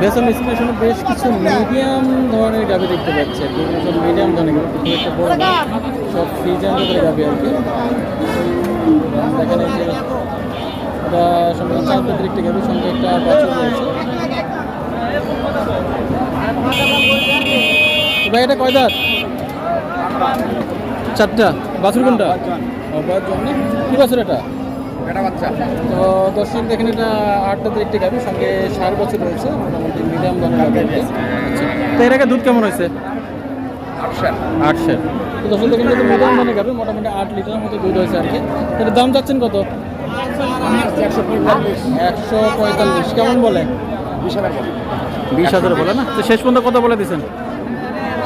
বেসন স্টেশনে বেশ কিছু মিডিয়াম ধরনের গাভি দেখতে পাচ্ছি মিডিয়াম ধরনের গাভি একটা বড় সব ফ্রিজার জাতের গাভি আর কি। এখানে যে এটা সম্ভবত চার একটি গাভি সঙ্গে একটা বাছুর রয়েছে। ভাই এটা কয় দাঁত? চারটা। বাছুর কোনটা? কি বাছুর এটা? তো দর্শক দেখেন এটা আটটাতে একটি গাভি সঙ্গে বছর রয়েছে মোটামুটি মিডিয়াম দামের তো এর আগে দুধ কেমন হয়েছে? আটশো। তো দর্শক দেখেন যদি মিডিয়াম গাভি মোটামুটি আট লিটারের মতো দুধ হয়েছে আর কি। দাম চাচ্ছেন কত? একশো পঁয়তাল্লিশ। কেমন বলে। বিশ হাজার বলে না? তো শেষ পর্যন্ত কত বলে দিচ্ছেন শেষ পর্যন্ত তিরিশ বলছি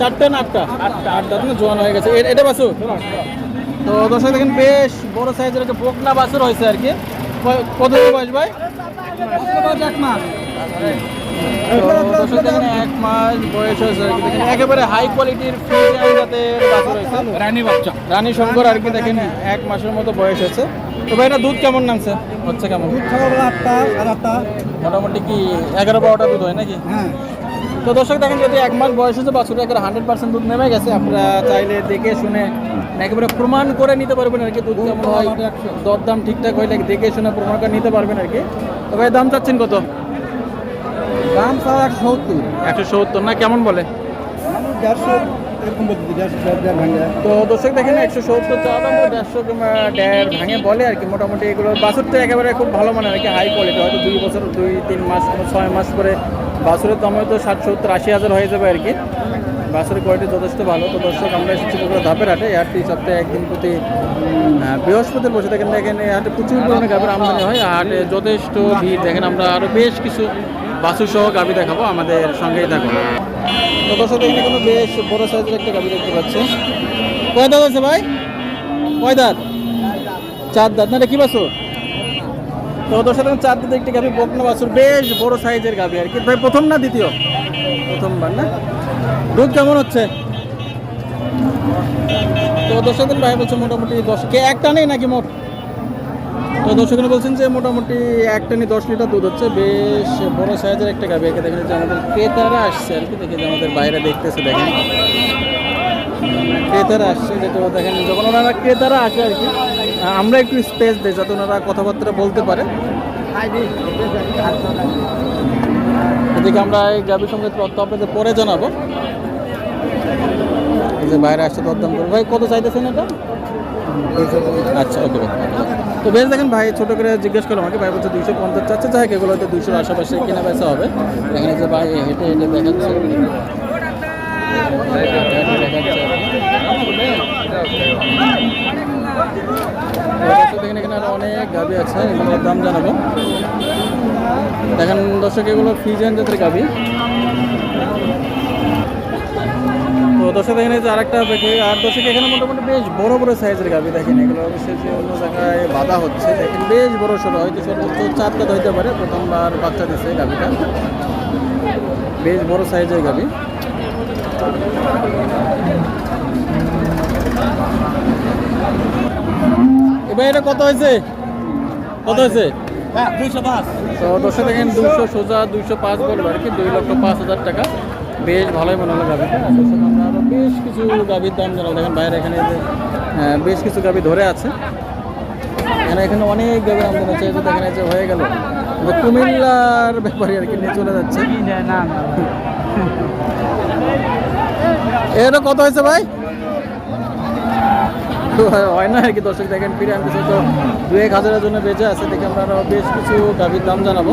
চারটে না আটটা? আটটা আট দাঁত না জোয়ান হয়ে গেছে। এটা বাসু? তো দর্শক দেখেন বেশ বড় সাইজের একটা বকনা হয়েছে আর কি। কত বয়স ভাই? তো দর্শক দেখেন এক মাস বয়স হয়েছে আর কি। দেখেন একেবারে হাই কোয়ালিটির জাতের রানী বাচ্চা। রানী শঙ্কর আর কি দেখেন এক মাসের মতো বয়স হয়েছে। তো ভাই এটা দুধ কেমন নামছে? হচ্ছে কেমন? আটটা আটটা। মোটামুটি কি এগারো বারোটা দুধ হয় নাকি? হ্যাঁ। তো দর্শক দেখেন যদি এক মাস বয়স হচ্ছে বাছুর একটা হান্ড্রেড পার্সেন্ট দুধ নেমে গেছে আপনারা চাইলে দেখে শুনে একেবারে প্রমাণ করে নিতে পারবেন আর কি দুধ কেমন হয় দরদাম ঠিকঠাক হইলে দেখে শুনে প্রমাণ করে নিতে পারবেন আর কি। তবে ভাই দাম চাচ্ছেন কত? দাম স্যার একশো সত্তর। একশো সত্তর না কেমন বলে? দেড়শো। তো দর্শক দেখেন একশো সত্তর চাওয়া দাম ভাঙে বলে আর কি মোটামুটি এগুলো বাছুরটা একেবারে খুব ভালো মানে আর কি হাই কোয়ালিটি হয়তো দুই বছর দুই তিন মাস ছয় মাস করে বাছুরের দাম হয়তো ষাট সত্তর আশি হাজার হয়ে যাবে আর কি। বাছুরের কোয়ালিটি যথেষ্ট ভালো। তো দর্শক আমরা এসেছি পুকুরে ধাপের হাটে। হাটটি সপ্তাহে একদিন প্রতি আহ, বৃহস্পতির বসে দেখেন দেখেন হাটে প্রচুর পরিমাণে গাভীর আমদানি হয়। আর যথেষ্ট ভিড়। দেখেন আমরা আরও বেশ কিছু বাছুর সহ গাভী দেখাবো, আমাদের সঙ্গেই থাকব তো কোনো বেশ বড় সাইজের একটা দেখতে পাচ্ছি। ভাই? চার না তো চার একটি বাছুর, বেশ বড় সাইজের গাভী আর কি। ভাই, প্রথম না দ্বিতীয়? প্রথমবার না? দুধ কেমন হচ্ছে? তো দর্শক ভাই বলছে মোটামুটি দশ কে একটা নেই নাকি মোট? তো দর্শক বলছেন যে মোটামুটি এক টানি দশ লিটার দুধ হচ্ছে, বেশ বড় সাইজের একটা গাভী একে দেখেন যে আমাদের ক্রেতারা আসছে আর কি, দেখে যে আমাদের বাইরে দেখতেছে, দেখেন। ক্রেতারা আসছে যেটা দেখেন যখন ওনারা ক্রেতারা আসে আর কি, আমরা একটু স্পেস দিই যাতে ওনারা কথাবার্তা বলতে পারে। এদিকে আমরা এই গাভীর সঙ্গে তথ্য আপনাদের পরে জানাব। যে বাইরে আসছে দরদাম করে। ভাই, কত চাইতেছেন এটা? আচ্ছা ওকে ভাই তো বেশ, দেখেন ভাই, ছোট করে জিজ্ঞেস করলাম আমাকে, ভাই বলছে দুইশো পঞ্চাশ চাচ্ছে, যাই এগুলো হয়তো দুইশোর আশেপাশে কেনা বেচা হবে। এখানে যে ভাই হেঁটে হেঁটে দেখাচ্ছে। দেখেন, এখানে আরও অনেক গাভি আছে এগুলোর দাম জানাব। দেখেন দর্শক, এগুলো জাতের গাভি তো দর্শক এখানে যে আরেকটা দেখে আর দর্শক এখানে মোটামুটি বেশ বড় বড় সাইজের গাভি দেখেন এগুলো অবশ্যই যে অন্য জায়গায় বাধা হচ্ছে দেখেন বেশ বড় সড়ো হয়তো সর্বোচ্চ চারটা হইতে পারে প্রথমবার বাচ্চা দিচ্ছে গাভিটা। বেশ বড় সাইজের গাভি। এবার এটা কত হয়েছে? কত হয়েছে? দুইশো পাঁচ। তো দর্শক দেখেন দুশো সোজা দুইশো পাঁচ বলব আর কি দুই লক্ষ পাঁচ হাজার টাকা। বেশ ভালোই মনে হলো গাভিটা দর্শক আমরা আরও বেশ কিছু গাভির দাম জানাব। দেখেন বাইরে এখানে বেশ কিছু গাভি ধরে আছে। এখানে এখানে অনেক গাভি আমদানি আছে এই যে দেখেন যে হয়ে গেল। কুমিল্লার ব্যাপারে আর কি নিয়ে চলে যাচ্ছে। এটা কত হয়েছে ভাই? হয় না আর কি, দর্শক দেখেন ফিরে আনতেছে তো দু এক হাজারের জন্য বেঁচে আছে। দেখে আমরা বেশ কিছু গাভির দাম জানাব।